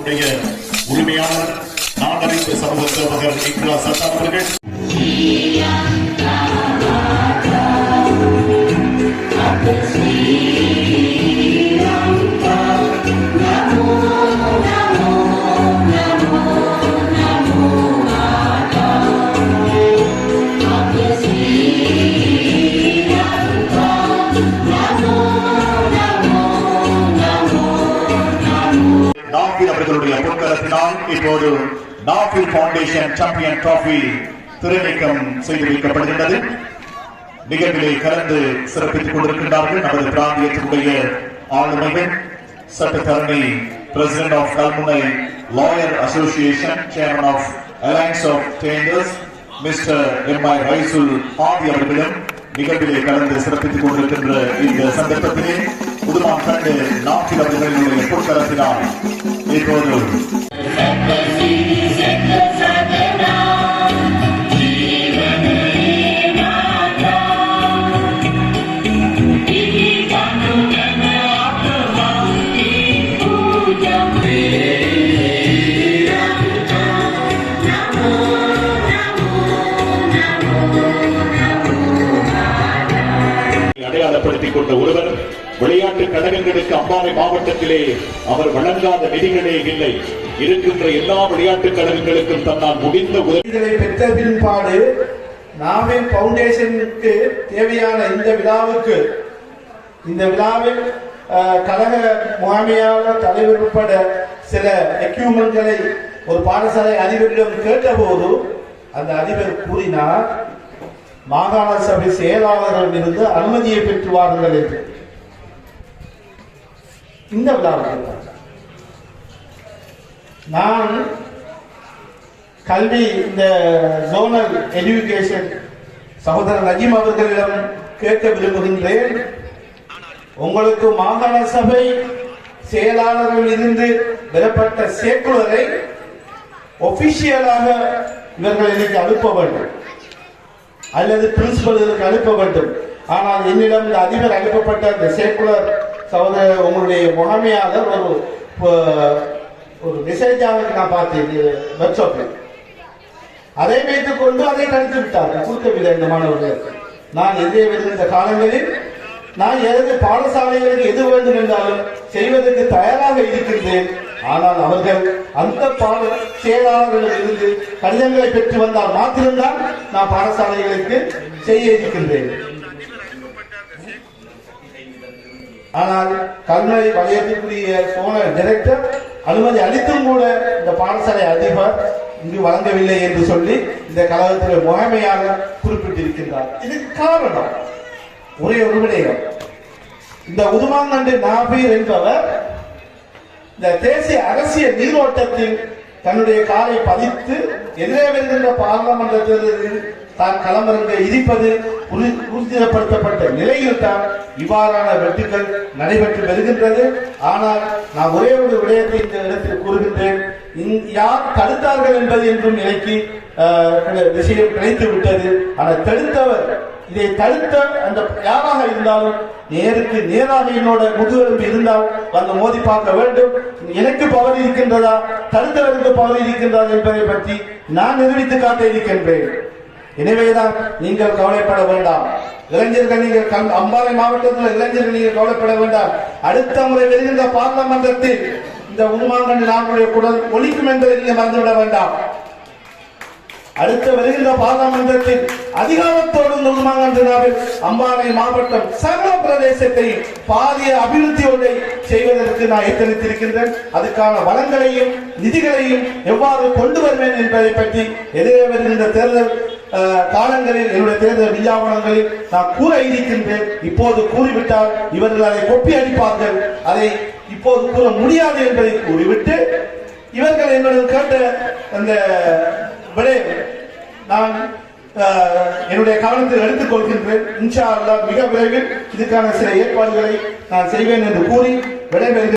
உடைய உரிமையாளர் நாடறிந்த சமூக சேவகர் இக்ரா சத்தார் அவர்கள். நாஃபில் அவர்களுடைய பொற்கரத்தினால் இப்போது நாஃபில் பவுண்டேஷன் சாம்பியன் டிராஃபி திருநீக்கம் செய்து வைக்கப்படுகின்றது நிகழ்விலே கலந்து சிறப்பித்துக் கொண்டிருக்கின்றார்கள். நமது பிராந்தியத்தினுடைய ஆளுமைகள் சட்டத்தரணி president of Kalmunai lawyer association chairman of alliance of tenders mister M I Raizul Aadhi அவர்களும் நிகழ்விலே கலந்து சிறப்பித்துக் கொண்டிருக்கின்ற இந்த சந்தர்ப்பத்திலே புதுமான் கண்டு நாட்டில் அவர்களுடைய பொற்கரத்தினால் இப்போது அடையாளப்படுத்திக் கொண்ட ஒருவர் விளையாட்டு கழகங்களுக்கு அம்பாறை மாவட்டத்திலே அவர் வழங்காத நிதிகளே இல்லை. இருக்கின்ற எல்லா விளையாட்டு கழகங்களுக்கும் தன்னால் முடிந்த உதவிகளை பெற்ற பின்பாடு நாமே பவுண்டேஷனுக்கு தேவையான இந்த விழாவுக்கு இந்த விழாவில் அஹ், கழக முகாமையாளர் தலைவர் உட்பட சில எக்யூப்மெண்ட்களை ஒரு பாடசாலை அதிபரிடம் கேட்டபோது அந்த அதிபர் கூறினார் மாகாண சபை செயலாளர்களிடம் இருந்து அனுமதியை பெற்றுவார்கள் என்று. இந்த விழாவில் நான் கல்வி இந்த ஜோனல் எஜுகேஷன் சகோதரர் நஜீம் அவர்களிடம் கேட்க விரும்புகின்றேன். உங்களுக்கு மாகாண சபை செயலாளர்கள் இருந்து பெறப்பட்ட சேக்குலரை ஒபிஷியலாக இவர்கள் இன்னைக்கு அனுப்ப வேண்டும். அல்லது பிரின்சிபல்களுக்கு அனுப்ப வேண்டும். ஆனால் என்னிடம் இந்த அதிபர் அனுப்பப்பட்ட இந்த சேக்குலர் சகோதர உங்களுடைய முகமையாக ஒரு அஹ், ஒரு மெசேஜாக நான் பார்த்தேன். வாட்ஸ்அப்பில் அதை வைத்துக் கொண்டு அதை தடுத்து விட்டார்கள். கொடுக்கவில்லை இந்த மாணவர்களுக்கு நான் எதிரே வருகின்ற காலங்களில் நான் எனது பாடசாலைகளுக்கு எது வேண்டும் என்றாலும் செய்வதற்கு தயாராக இருக்கின்றேன். ஆனால் அவர்கள் அந்த பாட செயலாளர்களில் இருந்து கடிதங்களை பெற்று வந்தால் மாத்திரம்தான் நான் பாடசாலைகளுக்கு செய்ய இருக்கின்றேன். ஆனால் கல்முனை வலயத்திற்குரிய சோழ டைரக்டர் அனுமதி அளித்தும் கூட இந்த பாடசாலை அதிபர் இங்கு வழங்கவில்லை என்று சொல்லி இந்த கழகத்தில் முகமையாக குறிப்பிட்டிருக்கின்றார். இதுக்கு காரணம் ஒரே ஒரு விடயம். இந்த உதுமாங்கண்டு நாபீர் என்பவர் இந்த தேசிய அரசியல் நீரோட்டத்தில் தன்னுடைய காலை பதித்து எதிரே வருகின்ற பாராளுமன்றத்தில் தான் களமிறங்க இருப்பது உறுதிப்படுத்தப்பட்ட நிலையில் தான் இவ்வாறான வெட்டுக்கள் நடைபெற்று வருகின்றது. ஆனால் நான் ஒரே ஒரு விடயத்தை இந்த இடத்தில் கூறுகின்றேன். யார் தடுத்தார்கள் என்பது என்றும் நிலைக்கு விஷயம் கிடைத்து விட்டது. ஆனால் தடுத்தவர் இதை தடுத்த அந்த யாராக இருந்தாலும் நேருக்கு நேராக என்னோட முதுகெலும்பு இருந்தால் வந்து மோதி பார்க்க வேண்டும். எனக்கு பவர் இருக்கின்றதா? தடுத்தவருக்கு பவர் இருக்கின்றதா என்பதை பற்றி நான் நிரூபித்து காட்ட இருக்கின்றேன் எனவேதான் நீங்கள் கவலைப்பட வேண்டாம். இளைஞர்கள் நீங்கள் கண்- அம்பாறை மாவட்டத்தில் இளைஞர்கள் நீங்கள் கவலைப்பட வேண்டாம். அடுத்த முறை வருகின்ற பாராளுமன்றத்தில் இந்த உண்மாங்கண்டு நாங்களுடைய குடல் ஒழிக்கும் என்பதை நீங்கள் மறந்துவிட வேண்டாம். அடுத்த வருகின்ற பாராளுமன்றத்தில் அதிகாரத்தோடு நிர்மாங்கந்தினாவில் அம்பாறை மாவட்டம் சர்வ பிரதேசத்தையும் பாரிய அபிவிருத்தி ஒன்றை செய்வதற்கு நான் எத்தனித்திருக்கின்றேன். அதுக்கான வளங்களையும் நிதிகளையும் எவ்வாறு கொண்டு வருவேன் என்பதை பற்றி எதிரே வருகின்ற தேர்தல் காலங்களில் என்னுடைய தேர்தல் விஞ்ஞாபனங்களில் நான் கூற இருக்கின்றேன் இப்போது கூறிவிட்டால் இவர்கள் அதை கொப்பி அடிப்பார்கள். அதை இப்போது கூற முடியாது என்பதை கூறிவிட்டு இவர்கள் என்னிடம் கேட்ட அந்த விடை நான் அஹ், என்னுடைய கவனத்தில் எடுத்துக் கொள்கின்றேன். இன்ஷா அல்லாஹ் மிக விரைவில் இதுக்கான சில ஏற்பாடுகளை நான் செய்வேன் என்று கூறி விடைபெறுகிறேன்.